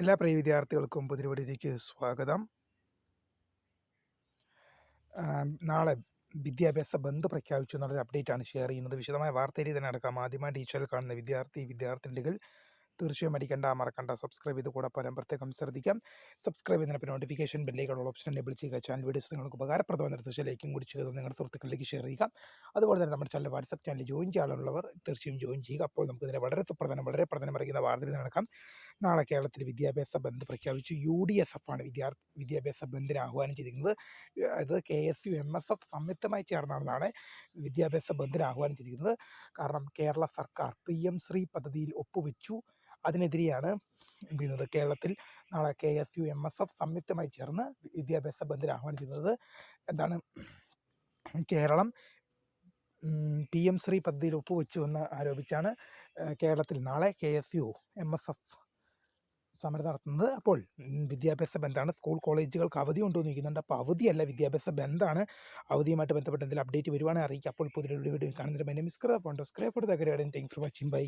എല്ലാ പ്രിയ വിദ്യാർത്ഥികൾക്കും പുതിരുപടിയിലേക്ക് സ്വാഗതം. നാളെ വിദ്യാഭ്യാസ ബന്ദ് പ്രഖ്യാപിച്ചു എന്നുള്ളൊരു അപ്ഡേറ്റാണ് ഷെയർ ചെയ്യുന്നത്. വിശദമായ വാർത്തയിൽ തന്നെ നടക്കാം ആദ്യമായി ടീച്ചറിൽ കാണുന്ന വിദ്യാർത്ഥി വിദ്യാർത്ഥിനികൾ തീർച്ചയായും അടിക്കേണ്ട മറക്കണ്ട. സബ്സ്ക്രൈബ് ചെയ്ത് കൂടെ പലം പ്രത്യേകം ശ്രദ്ധിക്കാം. സബ്സ്ക്രൈബ് ചെയ്യുന്നതിന് നോട്ടിഫിക്കേഷൻ ബെല്ലേക്കുള്ള ഓപ്ഷൻ എനേബിൾ ചെയ്യുക. ചാനൽ വീഡിയോസ് നിങ്ങൾക്ക് ഉപകാരപ്രദമായ തീർച്ചയായും കൂടി ചെയ്ത് നിങ്ങളുടെ സുഹൃത്തുക്കളിലേക്ക് ഷെയർ ചെയ്യുക. അതുപോലെ തന്നെ നമ്മുടെ ചാനൽ വാട്സപ്പ് ചാനൽ ജോയിൻ ചെയ്യാനുള്ളവർ തീർച്ചയായും ജോയിൻ ചെയ്യുക. അപ്പോൾ നമുക്ക് ഇതിനെ വളരെ സുപ്രധാനം വളരെ പ്രധാനം അറിയുന്ന വാർത്തയിൽ നടക്കാം നാളെ കേരളത്തിൽ വിദ്യാഭ്യാസ ബന്ദ് പ്രഖ്യാപിച്ചു. യു ഡി എസ് എഫ് ആണ് വിദ്യാർത്ഥി വിദ്യാഭ്യാസ ബന്ദിന് ആഹ്വാനം ചെയ്തിരിക്കുന്നത്. അത് K S U M S F സംയുക്തമായി ചേർന്നാണ് നാളെ വിദ്യാഭ്യാസ ബന്ദിന് ആഹ്വാനം ചെയ്തിരിക്കുന്നത്. കാരണം കേരള സർക്കാർ പി എം ശ്രീ പദ്ധതിയിൽ ഒപ്പുവെച്ചു. അതിനെതിരെയാണ് എന്ത് ചെയ്യുന്നത്? കേരളത്തിൽ നാളെ K S U M S F സംയുക്തമായി ചേർന്ന് വിദ്യാഭ്യാസ ബന്ദിന് ആഹ്വാനം ചെയ്യുന്നത് എന്താണ്? കേരളം പി എം ശ്രീ പദ്ധതിയിൽ ഒപ്പുവെച്ചു എന്ന് ആരോപിച്ചാണ് കേരളത്തിൽ നാളെ K S U M S F സമരം നടത്തുന്നത്. അപ്പോൾ വിദ്യാഭ്യാസ ബന്ധമാണ്. സ്കൂൾ കോളേജുകൾക്ക് അവധി ഉണ്ടോ എന്ന് ചോദിക്കുന്നുണ്ട് അപ്പോൾ അവധിയല്ല വിദ്യാഭ്യാസ ബന്ധമാണ്. അവധിയുമായിട്ട് ബന്ധപ്പെട്ട് എന്തെങ്കിലും അപ്ഡേറ്റ് വരുവാണെങ്കിൽ അറിയിക്കുക. അപ്പോൾ പുതിയ വീഡിയോ കാണുന്നതിന് my name scribe subscribe for thank for watching bye